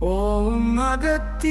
ஓம் அகத்தீசாய